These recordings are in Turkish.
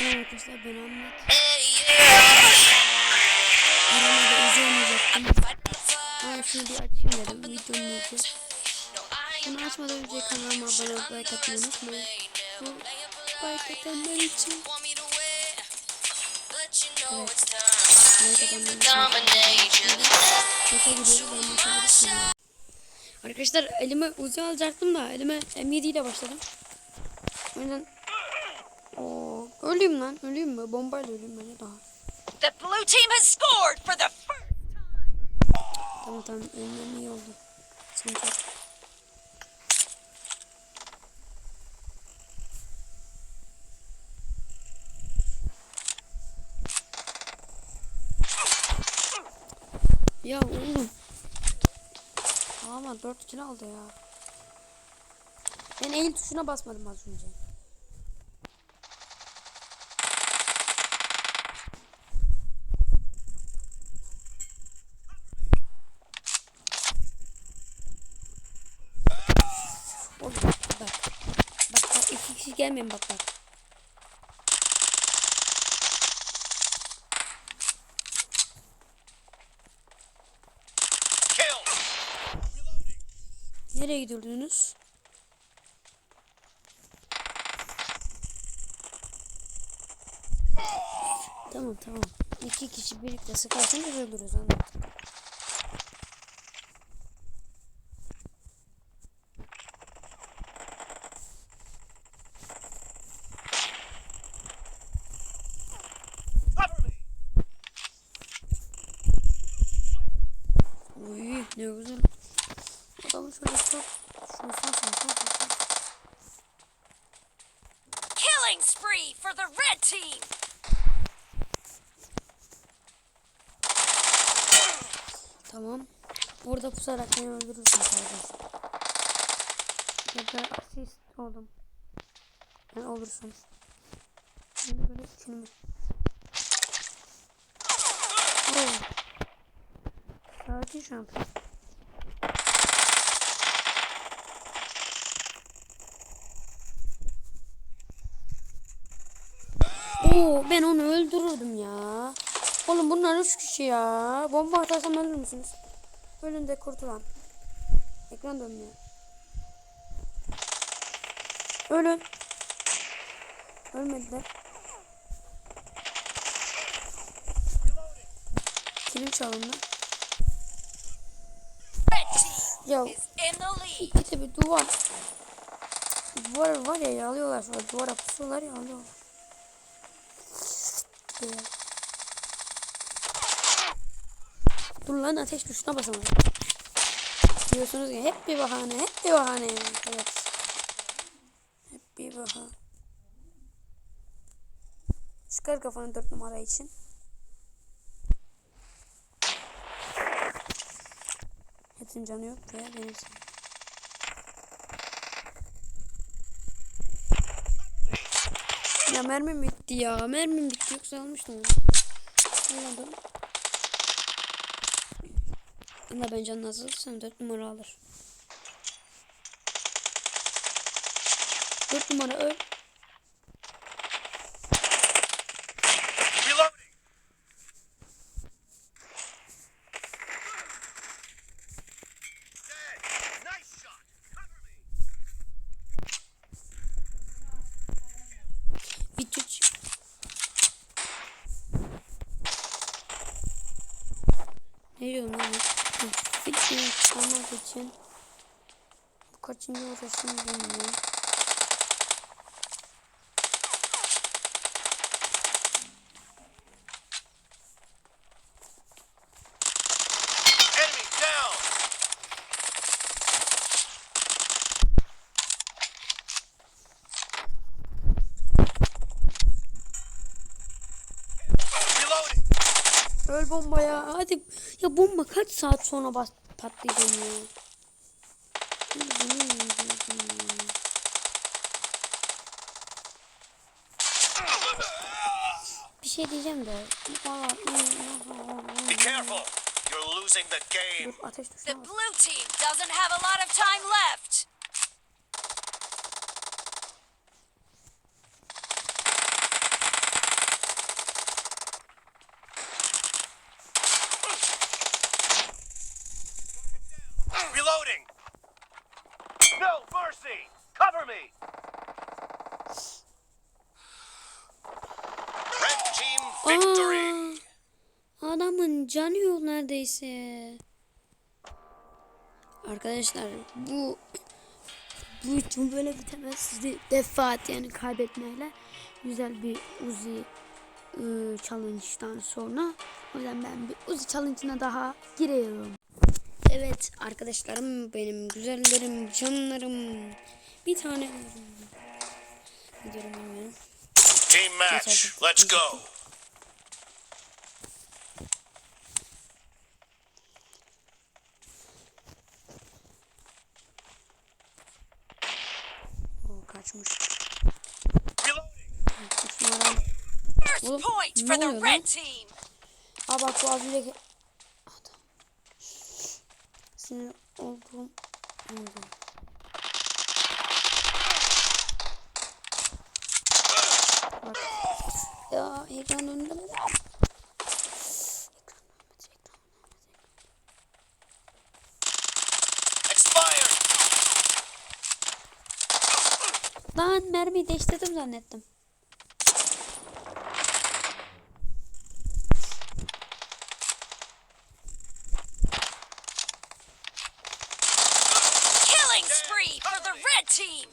Tamam arkadaşlar ben Ahmet. Aramada bir açayım dedim. Videonun ilki. Bunu önce kanalıma abone olup like atmayı unutmayın. Bu like atanlar için. Evet. Arkadaşlar elime uzi alacaktım da elime M7 ile başladım. O yüzden Oo, öleyim lan. Öleyim mi? Bombayla öleyim bence daha. The blue team has scored for the first. Tamam tamam önlem iyi oldu. Yok. Ya oğlum. Ama 4 kilo aldı ya. Ben eğil tuşuna basmadım az önce. Oğlum bak. Bak bak iki kişi gelmeyin bak bak. Nereye gidiyordunuz? Tamam tamam. İki kişi birlikte sıkarsanız öldürürüz anladım. Cover me. Uy ne güzel. Adamı şöyle çok çok Killing spree for the red team. Tamam. Orada pusarak beni öldürürsün kardeş. Ya da asist oldum. Yani olursun. Şimdi böyle şimdi. Oh. Sadece şampiyon. Ben onu öldürürdüm ya. Oğlum bunlar üç kişi ya. Bomba atarsam ölür müsünüz? Ölün de kurtulan. Ekran dönmüyor. Ölün. Ölmediler. Kilim çalındı. Ya bir duvar. Duvar var ya yalıyorlar şöyle duvara pusuyorlar ya alıyorlar. Ya. Dur lan ateş tuşuna basamadım. Diyorsunuz ki hep bir bahane, hep bir bahane. Evet. Hep bir bahane. Çıkar kafanı dört numara için. Hepsinin canı yok veya benim Ya mermim bitti ya. Mermim bitti yoksa almıştım onu. Anladım. Ama ben canını azaltırsam 4 numara alır. 4 numara öl. Reloading. Dead. Nice shot. Cover me. Video çık. Ne diyorum lan? Hı, Video çıkarmak için bu kaçıncı uğraşım bilmiyorum. Öl bomba ya. Hadi. Ya bomba kaç saat sonra bas patlayacağım ya. Ya bunu yiyeceğim ya. Bir şey diyeceğim de. Be careful. You're losing the game. Dur ateş The tuşuna bas. blue team doesn't have a lot of time left. Mercy! Cover me! Red team victory! Aa, adamın canı yok neredeyse. Arkadaşlar bu bu için böyle bitemez. Sizi defaat yani kaybetmeyle güzel bir Uzi ıı, challenge'dan sonra o yüzden ben bir Uzi challenge'ına daha giriyorum. Evet arkadaşlarım benim güzellerim canlarım bir tane ne diyorum bilmiyorum. Team match, let's go! O kaçmış. First point for the red team. Aa bak bu az önceki. Sinir olduğum oldu. Bak. Ya ekran önünde mi? Lan mermiyi değiştirdim zannettim. Killing spree for the red team.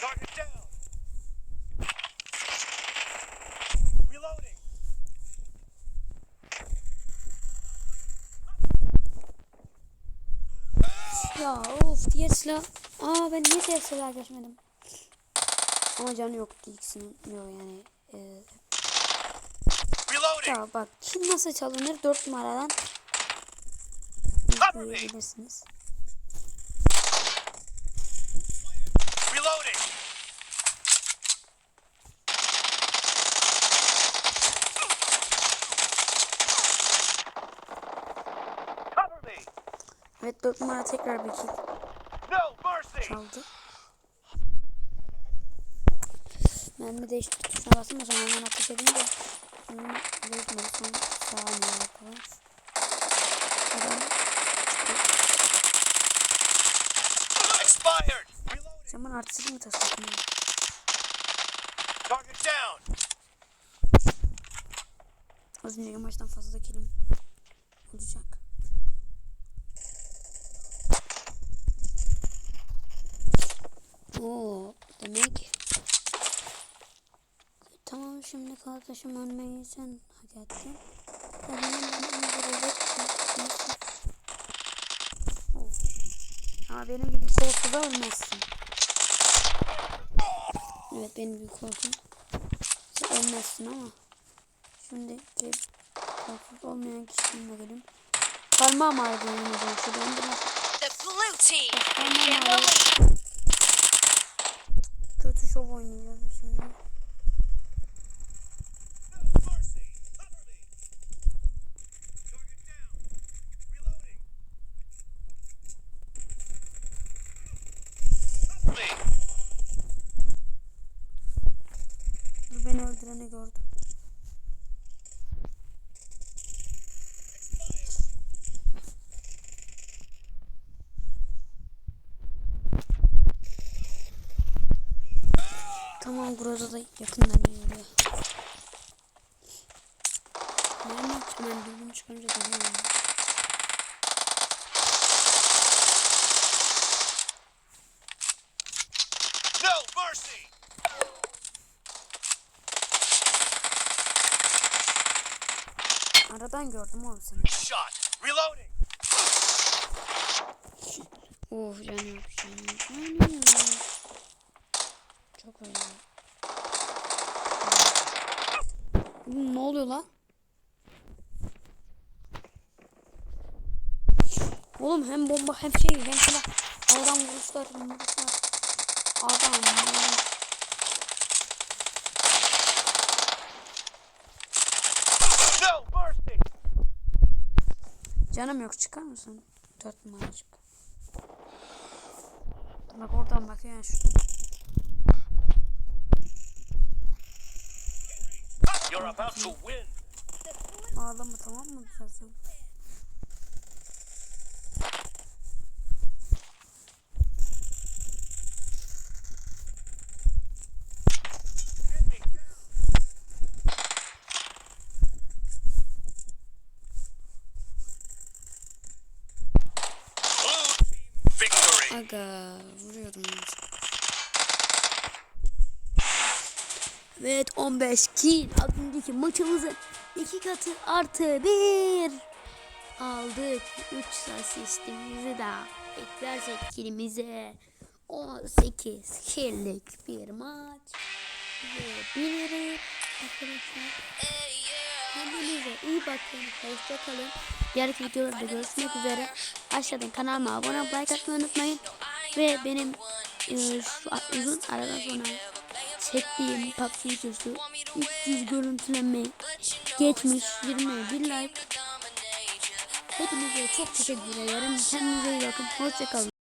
Target down! Reloading! Ya of diğer silah. Aa ben niye diğer silah geçmedim? Ama canı yoktu ikisinin. Yok yani. Ee, ya bak kim nasıl çalınır 4 numaradan Cover me! izleyebilirsiniz. Reloading! Cover me! Evet 4 numara tekrar bir kill çaldı. Mermi değişti tuşuna bastım da sonra hemen ateş edince onu değişmedi son saniye falan. Adam Expired! Reloading! zaman artistik mi tasarladın? ya? Target down! Az önceki maçtan fazla killim olacak. Oo, demek Tamam şimdi kardeşim ölmeyi sen hak ettin. Ben öldürecek Oo. Ama benim gibi korkuda ölmezsin. Evet benim gibi korkum. Sen ölmezsin ama. Şimdi korkusuz olmayan kişinin bakalım. Parmağım ağrıdı yemin ediyorum. Şurada ağrıdı. lead. Kötü şov oynayacağız şimdi. No mercy! Cover me! Target down! Reloading! Cover me! Öldüreni gördüm. Tamam burada da yakından geliyor. Nereden hemen dürbünü çıkarınca da. No mercy! Aradan gördüm oğlum seni. Shot! Reloading! Of canım yok canım. Canım yok. Çok öyle. Oğlum ne oluyor lan? Oğlum hem bomba hem şey hem silah. Adam vuruşlar vuruşlar. Adam. adam. No mercy! Canım yok çıkar mısın? Dört maçık. Bak oradan bak yani şu. You're about to win. Ağlama tamam mı birazdan? Blue team victory. Aga vuruyorum. Evet 15 kill. Az önceki maçımızın iki katı artı bir. Aldık. 3 asistimizi de eklersek killimize 18 killlik bir maç. Ve biliriz arkadaşlar. Kendinize iyi bakın. Hoşçakalın. Diğer videolarda görüşmek üzere. Aşağıdan kanalıma abone olup like atmayı unutmayın. Ve benim e, şu uzun aradan sonra çektiğim PUBG videosu 300 görüntüleme geçmiş 21 like. Hepinize çok teşekkür ederim. Kendinize iyi bakın. Hoşçakalın.